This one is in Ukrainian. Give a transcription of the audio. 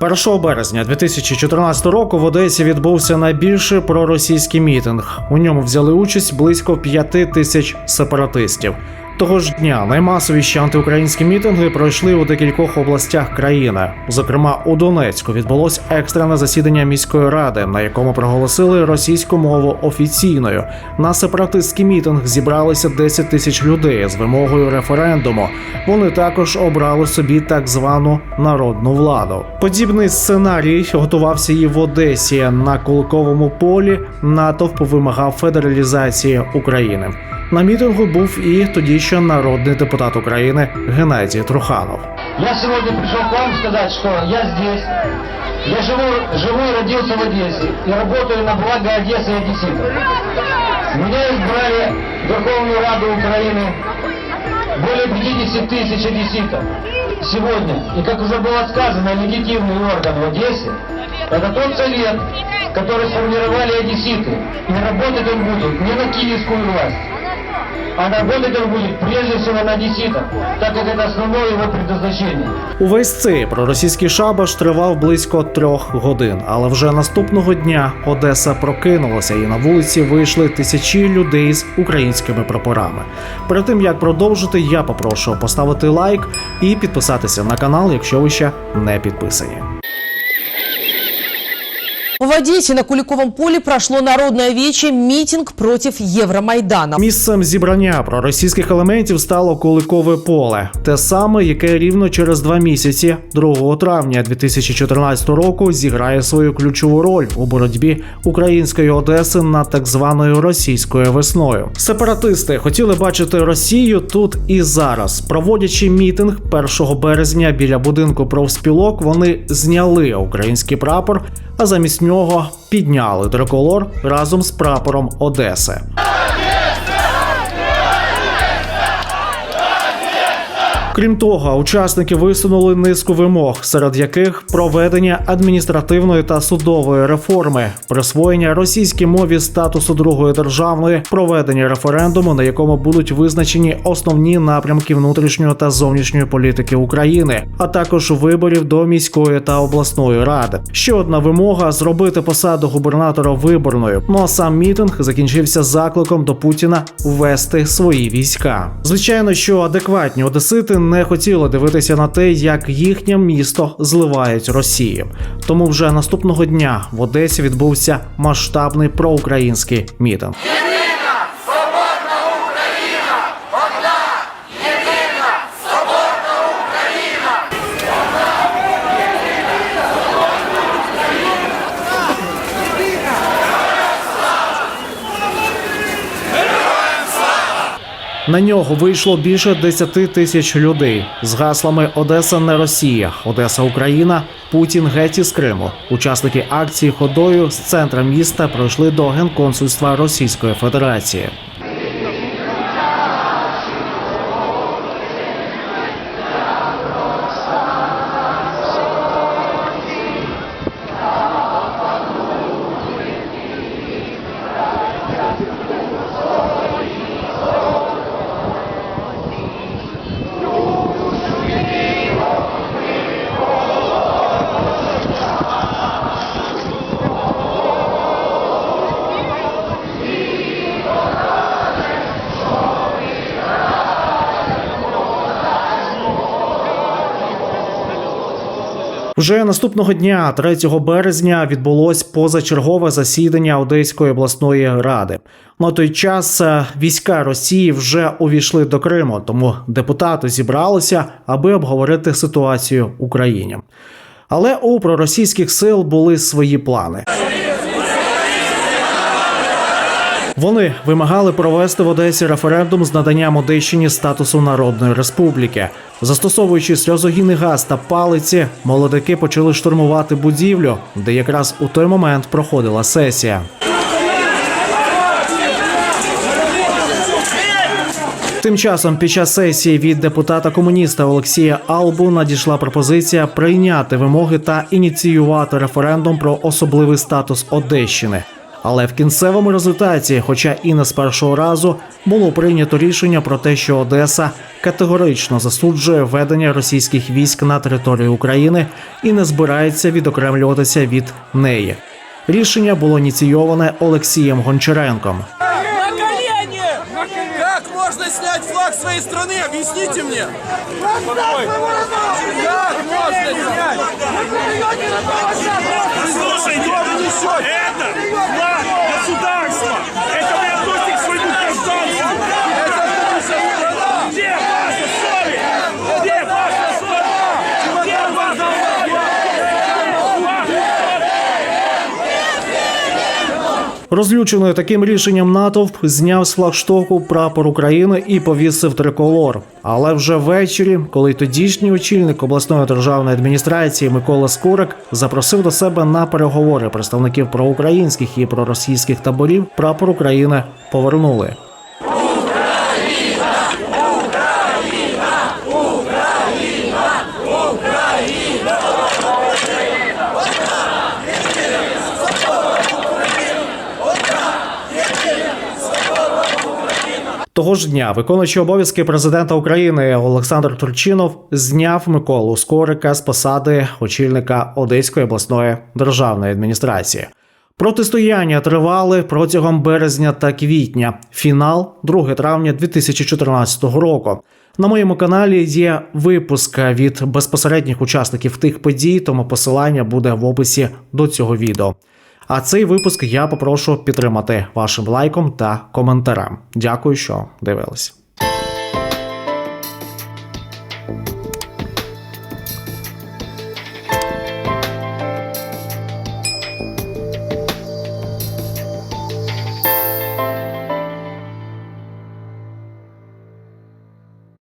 1 березня 2014 року в Одесі відбувся найбільший проросійський мітинг. У ньому взяли участь близько 5 тисяч сепаратистів. Того ж дня наймасовіші антиукраїнські мітинги пройшли у декількох областях країни. Зокрема, у Донецьку відбулось екстрене засідання міської ради, на якому проголосили російську мову офіційною. На сепаратистський мітинг зібралися 10 тисяч людей з вимогою референдуму. Вони також обрали собі так звану народну владу. Подібний сценарій готувався і в Одесі на Куликовому полі. Натовп вимагав федералізації України. На мітингу був і тоді ще народний депутат України Геннадій Труханов. Я сегодня пришел к вам сказать, что я здесь. Я живу, живу и родился в Одессе и работаю на благо Одессы и Одесситов. Меня избрали в Верховную Раду Украины более 50 тысяч одесситов сегодня. И как уже было сказано, легитимный орган в Одессе – это тот совет, который сформировали одесситы. И работать он будет не на киевскую власть, а работать он будет прежде всего на одесситов, так как это основное его предназначение. Увесь цей проросійський шабаш тривав близько трьох годин, але вже наступного дня Одеса прокинулася і на вулиці вийшли тисячі людей з українськими прапорами. Перед тим як продовжити, я попрошу поставити лайк і підписатися на канал, якщо ви ще не підписані. В Одессе на Куликовом поле прошло народное вече митинг против Евромайдана. Місцем зібрання проросійських елементів стало Куликове поле, те саме, яке рівно через два місяці, 2 травня 2014 року, зіграє свою ключову роль у боротьбі української Одеси над так званою російською весною. Сепаратисти хотіли бачити Росію тут і зараз. Проводячи мітинг 1 березня біля будинку профспілок, вони зняли український прапор, а замість нього підняли триколор разом з прапором Одеси. Крім того, учасники висунули низку вимог, серед яких проведення адміністративної та судової реформи, присвоєння російській мові статусу другої державної, проведення референдуму, на якому будуть визначені основні напрямки внутрішньої та зовнішньої політики України, а також виборів до міської та обласної ради. Ще одна вимога зробити посаду губернатора виборною. Ну а сам мітинг закінчився закликом до Путіна ввести свої війська. Звичайно, що адекватні одесити не хотіли дивитися на те, як їхнє місто зливають Росії. Тому вже наступного дня в Одесі відбувся масштабний проукраїнський мітинг. На нього вийшло більше 10 тисяч людей з гаслами Одеса не Росія, Одеса Україна, Путін геть із Криму. Учасники акції ходою з центра міста пройшли до генконсульства Російської Федерації. Вже наступного дня, 3 березня, відбулось позачергове засідання Одеської обласної ради. На той час е, війська Росії вже увійшли до Криму, тому депутати зібралися, аби обговорити ситуацію в Україні. Але у проросійських сил були свої плани. Вони вимагали провести в Одесі референдум з наданням Одещині статусу народної республіки. Застосовуючи сльозогінний газ та палиці, молодики почали штурмувати будівлю, де якраз у той момент проходила сесія. Тим часом під час сесії від депутата комуніста Олексія Албу надійшла пропозиція прийняти вимоги та ініціювати референдум про особливий статус Одещини. Але в кінцевому результаті, хоча і не з першого разу, було прийнято рішення про те, що Одеса категорично засуджує ведення російських військ на територію України і не збирається відокремлюватися від неї. Рішення було ініційоване Олексієм Гончаренком. Можно снять флаг своей страны? Объясните мне. Как можно снять? Слушайте, это флаг государства. Это Розлюченою таким рішенням натовп зняв з флагштоку прапор України і повісив триколор. Але вже ввечері, коли тодішній очільник обласної державної адміністрації Микола Скорик запросив до себе на переговори представників проукраїнських і проросійських таборів, прапор України повернули. Того ж дня виконуючий обов'язки президента України Олександр Турчинов зняв Миколу Скорика з посади очільника Одеської обласної державної адміністрації. Протистояння тривали протягом березня та квітня. Фінал 2 травня 2014 року. На моєму каналі є випуск від безпосередніх учасників тих подій, тому посилання буде в описі до цього відео. А цей випуск я попрошу підтримати вашим лайком та коментарем. Дякую, що дивились.